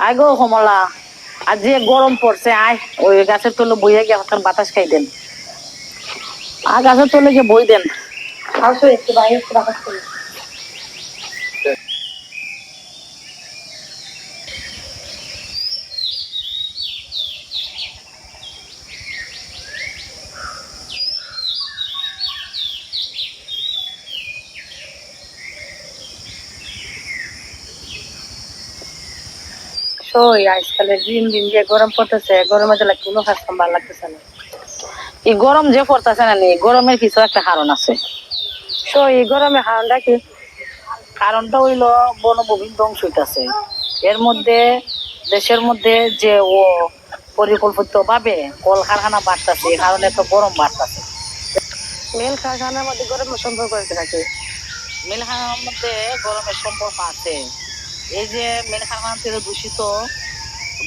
আয় গো কমলা আর যে গরম পড়ছে আয় ওই গাছের তলে বইয়া গিয়ে এখন বাতাস খাই দেন। আর গাছের তলে গিয়ে বই দেন। আসো একটু বাইরে বাতাস করি সই আজকালে দিন দিন যে গরম পড়তেছে গরমে দিলে কোনো কাজ কাম ভালো লাগতেছে না। এই গরম যে পড়তেছে না নি গরমের কিছু একটা কারণ আছে। সো এই গরমের কারণটা কি? কারণটা হইল বনভূমির ধ্বংস হইতাছে। এর মধ্যে দেশের মধ্যে যে ও পরিকল্পিত ভাবে কলকারখানা বাড়তেছে এই কারণে তো গরম বাড়তেছে। মেল কারখানার মধ্যে গরমের সম্পর্ক আছে নাকি? মিল কারখানার মধ্যে গরমের সম্পর্ক আছে। এই যে মিল কারখানা থেকে দূষিত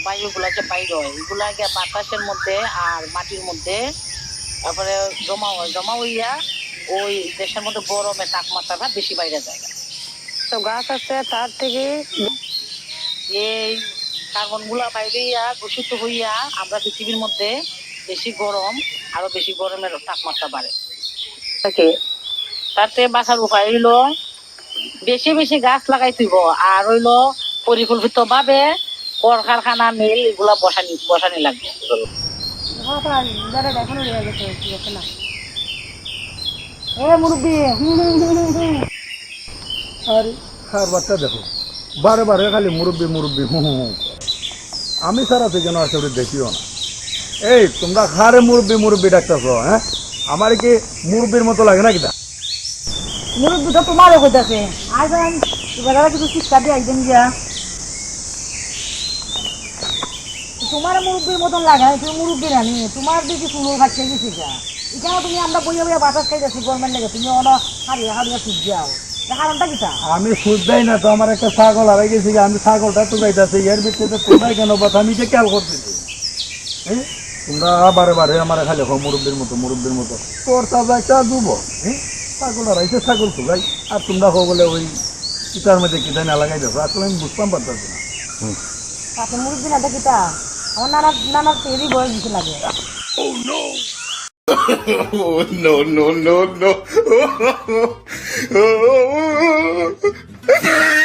বায়ুগুলা যে বাইর হয় এগুলা গিয়ে বাতাসের মধ্যে আর মাটির মধ্যে তারপরে জমা হয় জমা হইয়া ওই দেশের মধ্যে গরমের তাপমাত্রাটা বেশি বাইরে যায়। তো গাছ আছে তার থেকে এই কার্বনগুলা বাইরে দূষিত হইয়া আমরা পৃথিবীর মধ্যে বেশি গরম আরও বেশি গরমের তাপমাত্রা বাড়ে। তার থেকে বাঁচার উপায় হইল বেশি বেশি গাছ লাগাই তুইব আর হইল পরিকল্পিত ভাবে কলকারখানা, মিল এগুলা বসানি বসানি লাগবে। আরে বাচ্চা দেখো। বারে বারে খালি মুরব্বী মুরব্বী, হু হু আমি সারা থেকে যেন আসলে দেখিও না। এই, তোমরা খারে মুরব্বী মুরব্বী ডাকতেছ হ্যাঁ? আমার কি মুরব্বীর মতো লাগে না কিনা মুরব্বী তো তোমারও আজ আমি এবার কিছু শিক্ষা দিয়ে একদম গিয়া। তোমার মুরব্বীর মতন লাগে না, তুমি মুরব্বী তোমার দিকে যা এখানে তুমি আমরা বাতাস খাইতেছি গরমেন্ট লেগে, তুমি হারিয়ে হারিয়ে সুদ যাও আমি শুদ্ধই না তো, আমার একটা ছাগল হারাই গেছি আমি ছাগলটা তো যাইতেছি, এর ভিতরে তোমরাই কেন আমি যে খেয়াল করতেছি হ্যাঁ তোমরা বারে বারে আমার খালি মুরব্বীর মতো মুরব্বীর মতো। তোর তাজা একটা দুব হ্যাঁ ছাগল হারাইছে ছাগল তুলাই আর তোমরা হো বলে ওই কিতার মধ্যে কিতা না লাগাই দেখো আসলে আমি বুঝতাম পারতাছি না। আপনি মুরব্বী না কিটা আমার নানা নানা তেরি বয়স দিতে লাগে। Oh no. No no no!